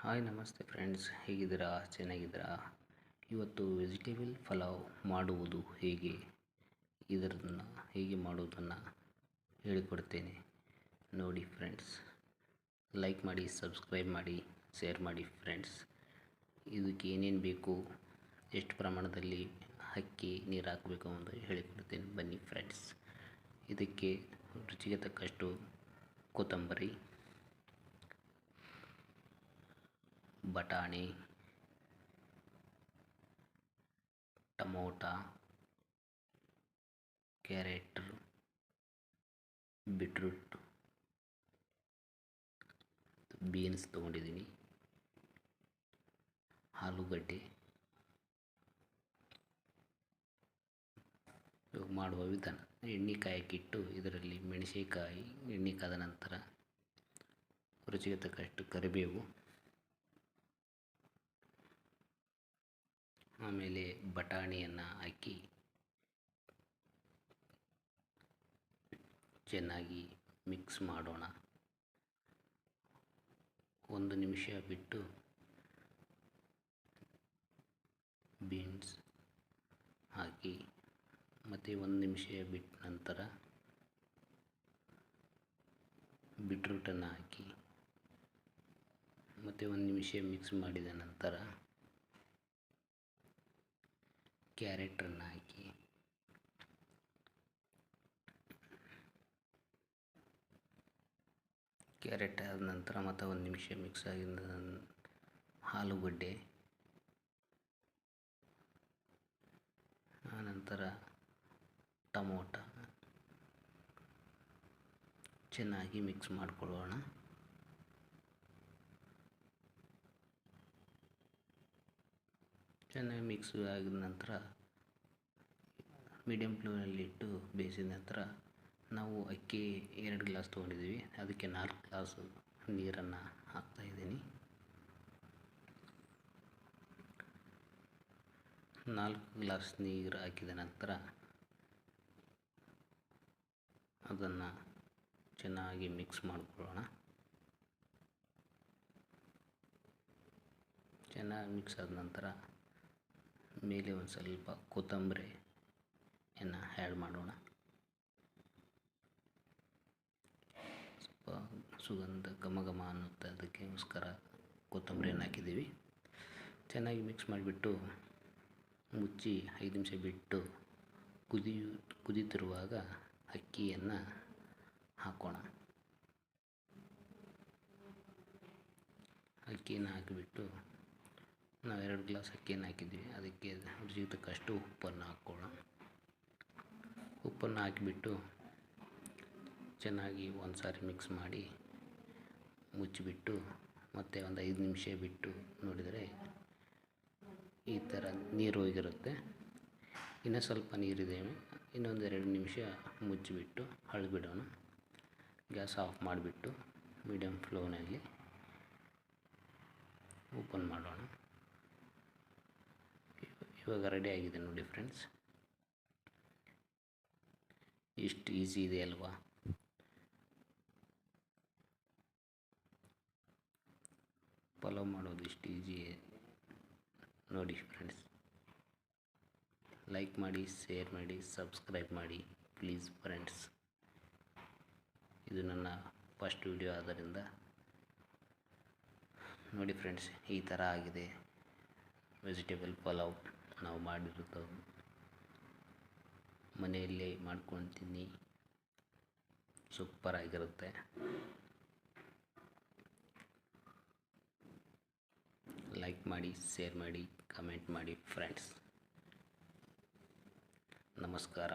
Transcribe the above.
Hi, ನಮಸ್ತೆ friends. ಹೇಗಿದ್ದೀರಾ? ಚೆನ್ನಾಗಿದ್ದೀರಾ? ಇವತ್ತು ವೆಜಿಟೇಬಲ್ ಪಲಾವ್ ಮಾಡುವುದು ಹೇಗೆ? ಇದರನ್ನು ಹೇಗೆ ಮಾಡುವುದನ್ನು ಹೇಳಿಕೊಡ್ತೇನೆ. ನೋಡಿ ಫ್ರೆಂಡ್ಸ್, ಲೈಕ್ ಮಾಡಿ, ಸಬ್ಸ್ಕ್ರೈಬ್ ಮಾಡಿ, ಶೇರ್ ಮಾಡಿ ಫ್ರೆಂಡ್ಸ್. ಇದಕ್ಕೆ ಏನೇನು ಬೇಕು, ಎಷ್ಟು ಪ್ರಮಾಣದಲ್ಲಿ ಅಕ್ಕಿ, ನೀರು ಹಾಕಬೇಕು ಅಂತ ಹೇಳಿಕೊಡ್ತೇನೆ. ಬನ್ನಿ ಫ್ರೆಂಡ್ಸ್. ಇದಕ್ಕೆ ರುಚಿಗೆ ತಕ್ಕಷ್ಟು ಕೊತ್ತಂಬರಿ ಬಟಾಣಿ, ಟಮೋಟ, ಕ್ಯಾರೆಟ್, ಬಿಟ್ರೂಟ್, ಬೀನ್ಸ್ ತೊಗೊಂಡಿದ್ದೀನಿ, ಆಲೂಗಡ್ಡೆ. ಮಾಡುವ ವಿಧಾನ ಎಣ್ಣೆ ಕಾಯಕ್ಕಿಟ್ಟು ಇದರಲ್ಲಿ ಮೆಣಸಿನಕಾಯಿ ಎಣ್ಣೆ ಕಾದ ನಂತರ ರುಚಿಗೆ ತಕ್ಕಷ್ಟು ಕರಿಬೇವು. ಆಮೇಲೆ ಬಟಾಣಿಯನ್ನು ಹಾಕಿ ಚೆನ್ನಾಗಿ ಮಿಕ್ಸ್ ಮಾಡೋಣ. ಒಂದು ನಿಮಿಷ ಬಿಟ್ಟು ಬೀನ್ಸ್ ಹಾಕಿ ಮತ್ತು ಒಂದು ನಿಮಿಷ ಬಿಟ್ಟ ನಂತರ ಬಿಟ್ರೂಟನ್ನು ಹಾಕಿ ಮತ್ತು ಒಂದು ನಿಮಿಷ ಮಿಕ್ಸ್ ಮಾಡಿದ ನಂತರ ಕ್ಯಾರೆಟನ್ನು ಹಾಕಿ ಕ್ಯಾರೆಟ್ ಆದ ನಂತರ ಮತ್ತು ಒಂದು ನಿಮಿಷ ಮಿಕ್ಸ್ ಆಗಿದ ಆಲೂಗಡ್ಡೆ ಆನಂತರ ಟಮೋಟ. ಚೆನ್ನಾಗಿ ಮಿಕ್ಸ್ ಮಾಡಿಕೊಳ್ಳೋಣ. ಚೆನ್ನಾಗಿ ಮಿಕ್ಸ್ ಆಗಿದ ನಂತರ ಮೀಡಿಯಮ್ ಫ್ಲೇಮಲ್ಲಿಟ್ಟು ಬೇಯಿಸಿದ ನಂತರ ನಾವು ಅಕ್ಕಿ ಎರಡು ಗ್ಲಾಸ್ ತೊಗೊಂಡಿದ್ದೀವಿ. ಅದಕ್ಕೆ ನಾಲ್ಕು ಗ್ಲಾಸು ನೀರನ್ನು ಹಾಕ್ತಾಯಿದ್ದೀನಿ ನಾಲ್ಕು ಗ್ಲಾಸ್ ನೀರು ಹಾಕಿದ ನಂತರ ಅದನ್ನು ಚೆನ್ನಾಗಿ ಮಿಕ್ಸ್ ಮಾಡಿಕೊಳ್ಳೋಣ. ಚೆನ್ನಾಗಿ ಮಿಕ್ಸ್ ಆದ ನಂತರ ಮೇಲೆ ಒಂದು ಸ್ವಲ್ಪ ಕೊತ್ತಂಬರಿಯನ್ನು ಆ್ಯಡ್ ಮಾಡೋಣ. ಸ್ವಲ್ಪ ಸುಗಂಧ ಘಮ ಘಮ ಅನ್ನುತ್ತೆ, ಅದಕ್ಕೋಸ್ಕರ ಕೊತ್ತಂಬರಿಯನ್ನು ಹಾಕಿದ್ದೀವಿ. ಚೆನ್ನಾಗಿ ಮಿಕ್ಸ್ ಮಾಡಿಬಿಟ್ಟು ಮುಚ್ಚಿ ಐದು ನಿಮಿಷ ಬಿಟ್ಟು ಕುದಿಯು, ಕುದಿತಿರುವಾಗ ಅಕ್ಕಿಯನ್ನು ಹಾಕೋಣ. ಅಕ್ಕಿಯನ್ನು ಹಾಕಿಬಿಟ್ಟು ನಾವು ಎರಡು ಗ್ಲಾಸ್ ಅಕ್ಕಿಯನ್ನು ಹಾಕಿದ್ವಿ ಅದಕ್ಕೆ ರುಚಿಗೆ ತಕ್ಕಷ್ಟು ಉಪ್ಪನ್ನು ಹಾಕ್ಕೊಳ್ಳೋಣ. ಉಪ್ಪನ್ನು ಹಾಕಿಬಿಟ್ಟು ಚೆನ್ನಾಗಿ ಒಂದು ಸಾರಿ ಮಿಕ್ಸ್ ಮಾಡಿ ಮುಚ್ಚಿಬಿಟ್ಟು ಮತ್ತು ಒಂದು ಐದು ನಿಮಿಷ ಬಿಟ್ಟು ನೋಡಿದರೆ ಈ ಥರ ನೀರು ಹೋಗಿರುತ್ತೆ. ಇನ್ನೂ ಸ್ವಲ್ಪ ನೀರಿದೆ. ಇನ್ನೊಂದು ಎರಡು ನಿಮಿಷ ಮುಚ್ಚಿಬಿಟ್ಟು ಹಳ್ಬಿಡೋಣ ಗ್ಯಾಸ್ ಆಫ್ ಮಾಡಿಬಿಟ್ಟು ಮೀಡಿಯಮ್ ಫ್ಲೋನಲ್ಲಿ ಓಪನ್ ಮಾಡೋಣ. ಇವಾಗ ರೆಡಿ ಆಗಿದೆ ನೋಡಿ ಫ್ರೆಂಡ್ಸ್ ಇಷ್ಟು ಈಸಿ ಇದೆ ಅಲ್ವಾ? ಪಲಾವ್ ಮಾಡೋದು ಇಷ್ಟು ಈಸಿ ನೋಡಿ ಫ್ರೆಂಡ್ಸ್ ಲೈಕ್ ಮಾಡಿ ಶೇರ್ ಮಾಡಿ ಸಬ್ಸ್ಕ್ರೈಬ್ ಮಾಡಿ ಪ್ಲೀಸ್ ಫ್ರೆಂಡ್ಸ್ ಇದು ನನ್ನ ಫಸ್ಟ್ ವಿಡಿಯೋ ಆದ್ದರಿಂದ ನೋಡಿ ಫ್ರೆಂಡ್ಸ್ ಈ ಥರ ಆಗಿದೆ. ವೆಜಿಟೇಬಲ್ ಪಲಾವ್ ನಾವು ಮಾಡಿರೋದು ಮನೆಯಲ್ಲೇ ಮಾಡ್ಕೊತೀನಿ. ಸೂಪರಾಗಿರುತ್ತೆ ಲೈಕ್ ಮಾಡಿ ಶೇರ್ ಮಾಡಿ ಕಮೆಂಟ್ ಮಾಡಿ ಫ್ರೆಂಡ್ಸ್ ನಮಸ್ಕಾರ.